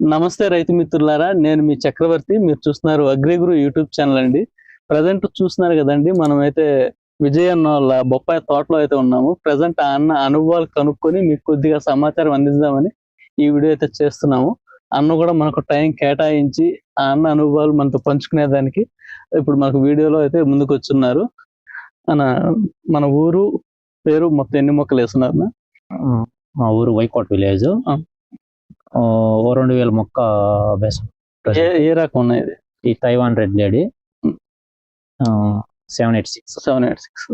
నమస్తే రైతు మిత్రులారా నేను మీ చక్రవర్తి మీరు చూస్తున్నారు అగ్రిగురు యూట్యూబ్ ఛానల్ అండి. ప్రజెంట్ చూస్తున్నారు కదండి మనమైతే విజయ్ అన్న వాళ్ళ బొప్పాయి తోటలో అయితే ఉన్నాము. ప్రజెంట్ ఆ అన్న అనుభవాలు కనుక్కొని మీకు కొద్దిగా సమాచారం అందిద్దామని ఈ వీడియో అయితే చేస్తున్నాము. అన్న కూడా మనకు టైం కేటాయించి ఆ అన్న అనుభవాలు మనతో పంచుకునేదానికి ఇప్పుడు మనకు వీడియోలో అయితే ముందుకు వచ్చున్నారు మన మన ఊరు పేరు మొత్తం ఎన్ని మొక్కలు వేస్తున్నారు అన్న? మా ఊరు వైకోట్ విలేజ్. ఓ రెండు వేల మొక్క బేసం ఏ రకం ఉన్నాయి ఈ Taiwan red lady. Seven eight six. Seven eight six.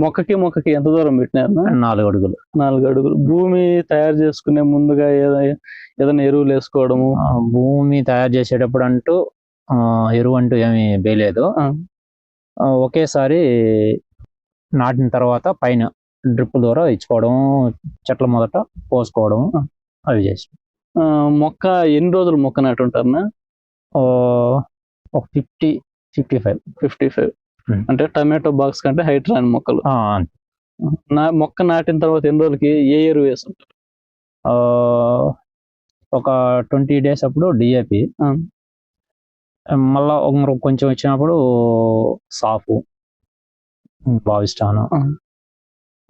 మొక్కకి మొక్కకి ఎంత దూరం పెట్టినారు? నాలుగు అడుగులు. నాలుగు అడుగులు. భూమి తయారు చేసుకునే ముందుగా ఏదైనా ఏదైనా ఎరువులు వేసుకోవడము? భూమి తయారు చేసేటప్పుడు అంటూ ఎరువు అంటూ ఏమి వేయలేదు. ఒకేసారి నాటిన తర్వాత పైన డ్రిప్ ద్వారా ఇచ్చుకోవడం చెట్ల మొదట పోసుకోవడం. అవి చేసి మొక్క ఎన్ని రోజులు మొక్క నాటి ఉంటారన్నా ఒక fifty fifty five fifty five Hmm. అంటే టమాటో బాక్స్ కంటే హైట్ రాని మొక్కలు నా మొక్క నాటిన తర్వాత ఎన్ని రోజులకి ఏ ఎరువు వేస్తుంటారు ఒక ట్వంటీ డేస్ అప్పుడు డిఏపి. మళ్ళా ఒక కొంచెం వచ్చినప్పుడు సాఫ్ భావిస్తాను.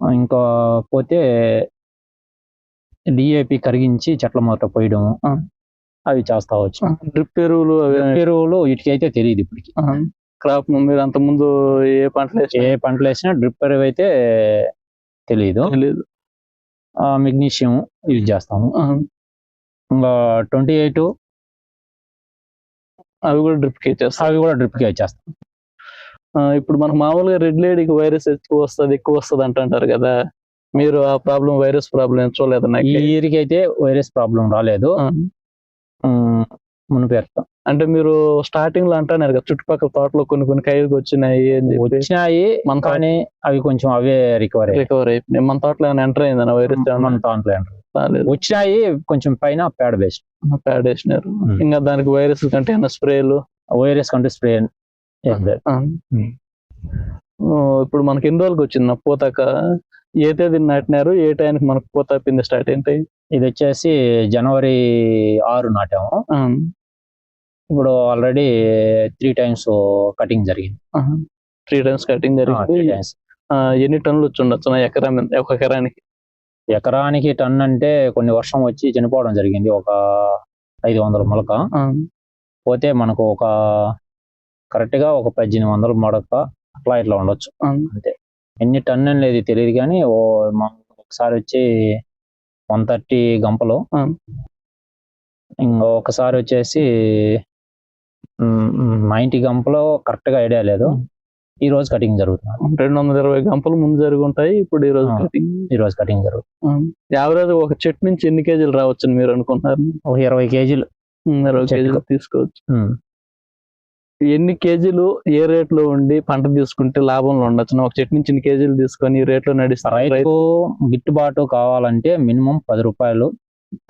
ఇంకా పోతే డిఏపి కరిగించి చెట్ల మొదట పోయడం. అవి చేస్తా వచ్చి. డ్రిప్ ఎరువులు ఎరువులు వీటికైతే తెలియదు ఇప్పటికి. క్రాప్ మీరు అంత ముందు ఏ పంటలు ఏ పంటలు వేసినా డ్రిప్ ఎరువు అయితే తెలియదు తెలియదు మెగ్నీషియం యూజ్ చేస్తాము. ఇంకా ట్వంటీ ఎయిట్ అవి కూడా డ్రిప్కి ఇచ్చేస్తాం అవి కూడా డ్రిప్కి వచ్చేస్తాం ఇప్పుడు మనకు మామూలుగా రెడ్ లేడీకి వైరస్ ఎక్కువ వస్తుంది ఎక్కువ వస్తుంది అంటుంటారు కదా. మీరు ఆ ప్రాబ్లం వైరస్ ప్రాబ్లం ఏం చూడలేదు ఈ ఇయర్కి అయితే వైరస్ ప్రాబ్లం రాలేదు. మునిపేరుతాం అంటే మీరు స్టార్టింగ్లో అంటున్నారు కదా చుట్టుపక్కల తోటలో కొన్ని కొన్ని కాయలు వచ్చినాయి వచ్చినాయి మన కానీ అవి కొంచెం అవే రికవర్ రికవర్ అయిపోయినాయి. మన తోటలో ఏమైనా ఎంటర్ అయిందన్న వైరస్ మన దాంట్లో ఏంటో. రాలేదు. వచ్చినాయి కొంచెం పైన పేడ బేస్డ్ ప్యాడ్ వేసినారు. ఇంకా దానికి వైరస్ కంటే ఏమైనా స్ప్రేలు? వైరస్ కంటే స్ప్రే ఇప్పుడు మనకి ఎన్ని రోజులకి వచ్చింది? పూతాక ఏ తేదీ నాటినారు? ఏ టైంకి మనకు పూత పిండి స్టార్ట్ ఏంటాయి ఇది వచ్చేసి జనవరి ఆరు నాటాము. ఇప్పుడు ఆల్రెడీ త్రీ టైమ్స్ కటింగ్ జరిగింది. త్రీ టైమ్స్ కటింగ్ జరిగింది. ఎన్ని టన్నులు వచ్చి ఉండొచ్చు? ఎకరా ఒక ఎకరానికి. ఎకరానికి టన్ అంటే కొన్ని వర్షం వచ్చి చనిపోవడం జరిగింది. ఒక ఐదు వందల మొలక. పోతే మనకు ఒక కరెక్ట్గా ఒక పద్దెనిమిది వందల మొడక అట్లా ఇట్లా ఉండొచ్చు అంతే ఎన్ని టన్ అనేది తెలియదు కానీ ఓ ఒకసారి వచ్చి వన్ థర్టీ గంపలు. ఇంకా ఒకసారి వచ్చేసి నైన్టీ గంపలు కరెక్ట్గా ఐడియా లేదు. ఈ రోజు కటింగ్ జరుగుతుంది రెండు వందల ఇరవై గంపలు ముందు జరిగి ఉంటాయి ఇప్పుడు ఈ రోజు. కటింగ్ ఈ రోజు కటింగ్ జరుగుతుంది యావరేజ్ ఒక చెట్టు నుంచి ఎన్ని కేజీలు రావచ్చని మీరు అనుకుంటున్నారు ఒక ఇరవై కేజీలు ఇరవై. కేజీలు తీసుకోవచ్చు. ఎన్ని కేజీలు ఏ రేట్లో ఉండి పంట తీసుకుంటే లాభంలో ఉండొచ్చు? ఒక చెట్టు నుంచి ఇన్ని కేజీలు తీసుకొని రేట్లో నడిస్తే రైతు గిట్టుబాటు కావాలంటే మినిమం పది రూపాయలు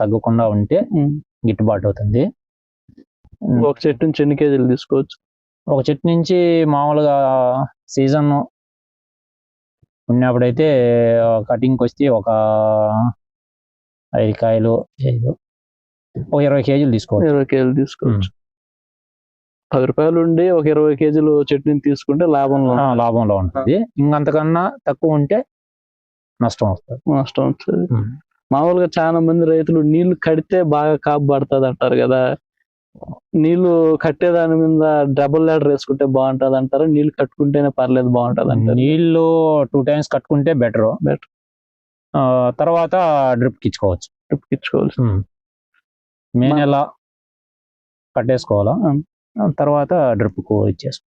తగ్గకుండా ఉంటే గిట్టుబాటు అవుతుంది. ఒక చెట్టు నుంచి ఎన్ని కేజీలు తీసుకోవచ్చు? ఒక చెట్టు నుంచి మామూలుగా సీజన్ ఉన్నప్పుడైతే కటింగ్కి వస్తే ఒక ఐదు కాయలు ఐదు ఒక ఇరవై కేజీలు తీసుకోవచ్చు. ఇరవై కేజీలు తీసుకోవచ్చు. పది రూపాయలు ఉండి ఒక ఇరవై కేజీలు చెట్టు నుంచి తీసుకుంటే లాభంలో లాభంలో ఉంటుంది. ఇంకంతకన్నా తక్కువ ఉంటే నష్టం వస్తుంది. నష్టం వస్తుంది. మామూలుగా చాలా మంది రైతులు నీళ్ళు కడితే బాగా కాపు పడుతుంది అంటారు కదా. నీళ్ళు కట్టేదాని మీద డబుల్ ల్యాడర్ వేసుకుంటే బాగుంటది అంటారు? నీళ్ళు కట్టుకుంటేనే పర్లేదు బాగుంటది అంటారు? నీళ్ళు టూ టైమ్స్ కట్టుకుంటే బెటర్ Better. తర్వాత డ్రిప్ ఇచ్చుకోవచ్చు ట్రిప్ ఇచ్చుకోవాల్సి మే మా- నెల కట్టేసుకోవాలా? తర్వాత డ్రిప్కు ఇచ్చేసుకో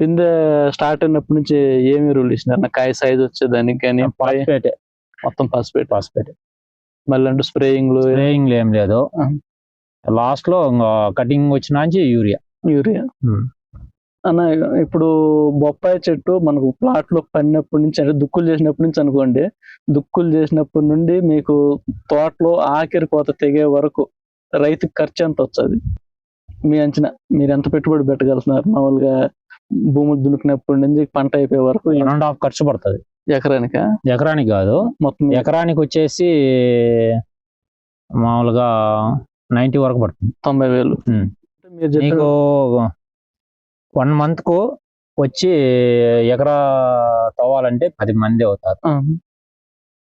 పిందె స్టార్ట్ అయినప్పటి నుంచి ఏమి ఎరువులు ఇచ్చినారు? నా కాయ సైజ్ వచ్చేదానికి కానీ పై ఫాస్ఫేట్ మొత్తం పసిపెట్టి ఫాస్ఫేట్ మళ్ళీ అంటే స్ప్రేయింగ్లు స్ప్రేయింగ్ ఏం లేదు. లాస్ట్లో కటింగ్ వచ్చినాంచి యూరియా యూరియా అన్న ఇప్పుడు బొప్పాయి చెట్టు మనకు ప్లాట్లో పడినప్పటి నుంచి అంటే దుక్కులు చేసినప్పటి నుంచి అనుకోండి దుక్కులు చేసినప్పటి నుండి మీకు తోటలో ఆఖరి కోత తెగే వరకు రైతుకి ఖర్చు ఎంత వచ్చది? మీ అంచనా మీరు ఎంత పెట్టుబడి పెట్టగలుగుతున్నారు? మామూలుగా భూములు దున్నుకున్నప్పటి నుంచి పంట అయిపోయే వరకు వన్ అండ్ హాఫ్ ఖర్చు పడుతుంది. ఎకరానిక? ఎకరానికి కాదు. మొత్తం ఎకరానికి వచ్చేసి మామూలుగా నైంటీ వరకు పడుతుంది. తొంభై వేలు. నీకు వన్ మంత్కు వచ్చి ఎకరా తవ్వాలంటే పది మంది అవుతారు.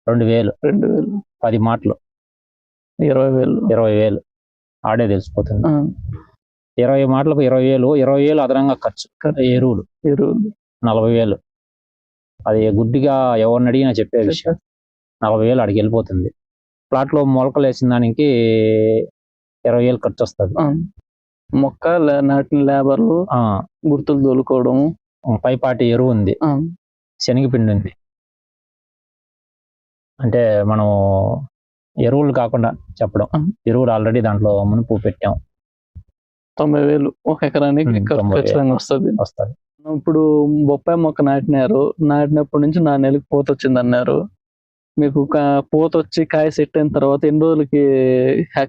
రెండు వేలు. రెండు వేలు. పది మాటలు. ఇరవై వేలు. ఇరవై వేలు. ఆడే తెలిసిపోతుంది. ఇరవై మాటలకు ఇరవై వేలు ఇరవై వేలు అదనంగా ఖర్చు. ఎరువులు ఎరువులు నలభై వేలు. అది గుడ్డిగా ఎవరిని అడిగినా చెప్పే విషయం. నలభై వేలు అడిగి వెళ్ళిపోతుంది. ప్లాట్లో మొలకలు వేసిన దానికి ఇరవై వేలు ఖర్చు వస్తుంది. మొక్క నాటిన లేబర్లు ఆ, గుర్తులు తోలుకోవడము. పైపాటి ఎరువు ఉంది. శనగపిండి ఉంది. అంటే మనం ఎరువులు కాకుండా చెప్పడం. ఎరువులు ఆల్రెడీ దాంట్లో మునుపు పెట్టాం. తొంభై వేలు ఒక ఎకరానికి. ఖచ్చితంగా వస్తుంది. వస్తుంది. ఇప్పుడు బొప్పాయి మొక్క నాటినారు నాటినప్పటి నుంచి నా నెలకి పూత వచ్చింది అన్నారు మీకు పూత వచ్చి కాయ సెట్ అయిన తర్వాత ఎన్ని రోజులకి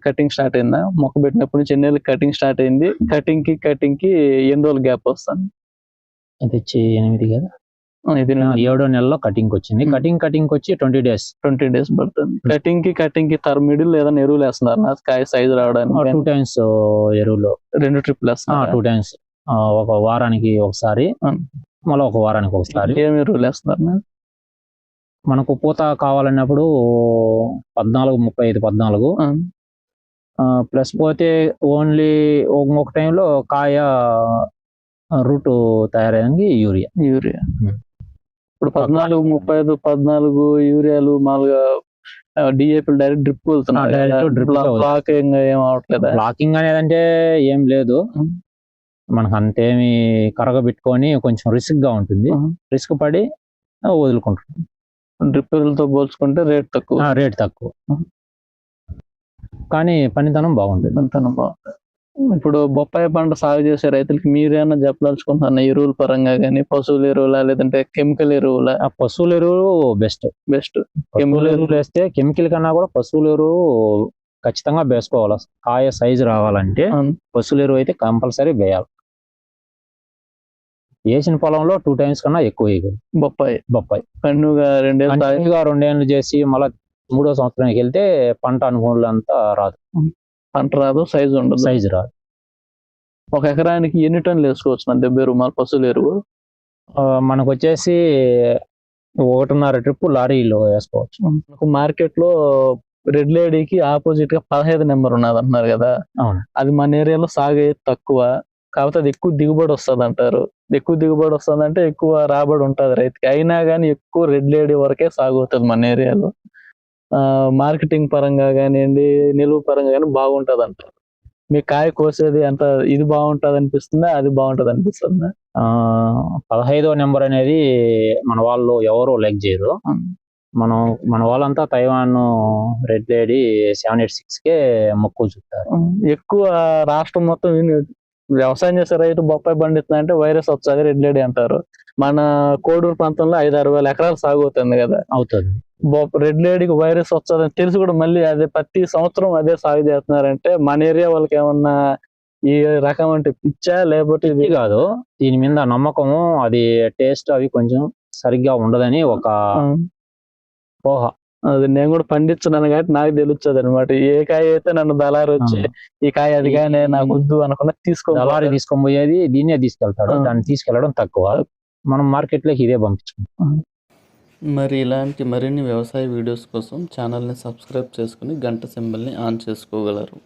కటింగ్ స్టార్ట్ అయిందా? మొక్క పెట్టినప్పటి నుంచి ఎన్ని రోజులకి కటింగ్ స్టార్ట్ అయింది? కటింగ్కి కటింగ్కి ఎన్ని రోజులు గ్యాప్ వస్తుంది? ఇది వచ్చి ఎనిమిది కదా? ఇది ఏడో నెలలో కటింగ్ వచ్చింది. ఉమ్. కటింగ్ కటింగ్ వచ్చి ట్వంటీ డేస్. ట్వంటీ డేస్ పడుతుంది. కటింగ్కి కటింగ్కి తర్ మిడిల్ ఏదైనా ఎరువులు వేస్తున్నారు. నా కాయ సైజ్ రావడానికి టూ టైమ్స్ ఎరువులు. రెండు ట్రిప్లు వేస్తున్నారు టూ టైమ్స్. ఒక వారానికి ఒకసారి. మళ్ళీ ఒక వారానికి ఒకసారి. ఏం ఎరువులు వేస్తున్నారు? మనకు పూత కావాలన్నప్పుడు పద్నాలుగు ముప్పై ఐదు పద్నాలుగు. ఆ, ప్లస్ పోతే ఓన్లీ ఒక టైంలో కాయ రూట్ తయారయ్యానికి యూరియా. యూరియా. ఇప్పుడు పద్నాలుగు ముప్పై ఐదు పద్నాలుగు యూరియాలు మామూలుగా డిఏపి డైరెక్ట్ డ్రిప్ ఆ, direct drip లో వెళ్తాయి. బ్లాక్ ఏం అవట్లేదా బ్లాకింగ్ అనేది అంటే ఏం లేదు. మనకు అంతేమి కరగబెట్టుకొని కొంచెం రిస్క్గా ఉంటుంది. రిస్క్ పడి వదులుకుంటుంది డ్రిప్తో పోల్చుకుంటే రేట్ తక్కువ. రేట్ తక్కువ. కానీ పనితనం బాగుంటుంది. అంతనం బాగుంటుంది. ఇప్పుడు బొప్పాయి పంట సాగు చేసే రైతులకి మీరేమన్నా చెప్పదలుచుకుంటున్నా ఎరువుల పరంగా కానీ పశువుల ఎరువులా లేదంటే కెమికల్ ఎరువులా? ఆ పశువుల ఎరువు బెస్ట్. బెస్ట్. పశువుల ఎరువులు వేస్తే కెమికల్ కన్నా కూడా పశువుల ఎరువు ఖచ్చితంగా వేసుకోవాలి. కాయ సైజు రావాలంటే పశువుల ఎరువు అయితే కంపల్సరీ వేయాలి. వేసిన పొలంలో టూ టైమ్స్ కన్నా ఎక్కువ వేయకూడదు. బొప్పాయి. బొప్పాయి. కన్నుగా రెండేళ్ళు కంటిన్యూగా రెండేళ్ళు చేసి మళ్ళీ మూడో సంవత్సరానికి వెళ్తే పంట అనుకూలంతా రాదు. పంట రాదు సైజు ఉండదు. సైజు రాదు. ఒక ఎకరానికి ఎన్ని టన్నులు వేసుకోవచ్చు? నా దెబ్బ మన పశువుల ఎరువు. ఆ, మనకు వచ్చేసి ఒకటిన్నర ట్రిప్ లారీలో వేసుకోవచ్చు. మనకు మార్కెట్లో రెడ్ లేడీకి ఆపోజిట్గా పదహైదు నెంబర్ ఉన్నది అంటున్నారు కదా. అవును. అది మన ఏరియాలో సాగు తక్కువ. కాకపోతే అది ఎక్కువ దిగుబడి వస్తుంది అంటారు ఎక్కువ దిగుబడి వస్తుంది అంటే ఎక్కువ రాబడి ఉంటది రైతుకి. అయినా కానీ ఎక్కువ రెడ్ లేడీ వరకే సాగు అవుతుంది మన ఏరియాలో. మార్కెటింగ్ పరంగా కానివ్వండి నిలువ పరంగా కానీ బాగుంటది అంటారు మీ కాయ కోసేది అంత ఇది బాగుంటది అనిపిస్తుందా అది బాగుంటది అనిపిస్తుందా ఆ, పదహైదో నెంబర్ అనేది మన వాళ్ళు ఎవరు లైక్ చేయరు. మనం మన వాళ్ళంతా Taiwan red lady seven eight six కే మొక్కు చూపుతారు. ఎక్కువ రాష్ట్రం మొత్తం వ్యవసాయం చేసే రైతు బొప్పాయి పండిస్తున్నా అంటే వైరస్ వచ్చేది రెడ్ లేడీ అంటారు. మన కోడూరు ప్రాంతంలో ఐదు ఆరు వేల ఎకరాలు సాగు అవుతుంది కదా. అవుతుంది. రెడ్ లేడీకి వైరస్ వచ్చదని తెలిసి కూడా మళ్ళీ అదే ప్రతి సంవత్సరం అదే సాగు చేస్తున్నారంటే మన ఏరియా వాళ్ళకి ఏమన్నా ఈ రకం అంటే పిచ్చా లేకపోతే ఇది? కాదు. దీని మీద నమ్మకము అది టేస్ట్ అవి కొంచెం సరిగ్గా ఉండదని ఒక పోహ అది నేను కూడా పండించున్నాను కాబట్టి నాకు తెలుస్తుంది అనమాట ఏ కాయ అయితే నన్ను దళారు వచ్చి ఈ కాయ అది కానీ నాకు వద్దు అనుకున్నా తీసుకో దళారి తీసుకొని పోయేది దీన్నే తీసుకెళ్తాడు. దాన్ని తీసుకెళ్ళడం తక్కువ. మనం మార్కెట్లోకి ఇదే పంపించుకుంటాం. మరి ఇలాంటి మరిన్ని వ్యవసాయ వీడియోస్ కోసం ఛానల్ని సబ్స్క్రైబ్ చేసుకుని గంట సింబల్ని ఆన్ చేసుకోగలరు.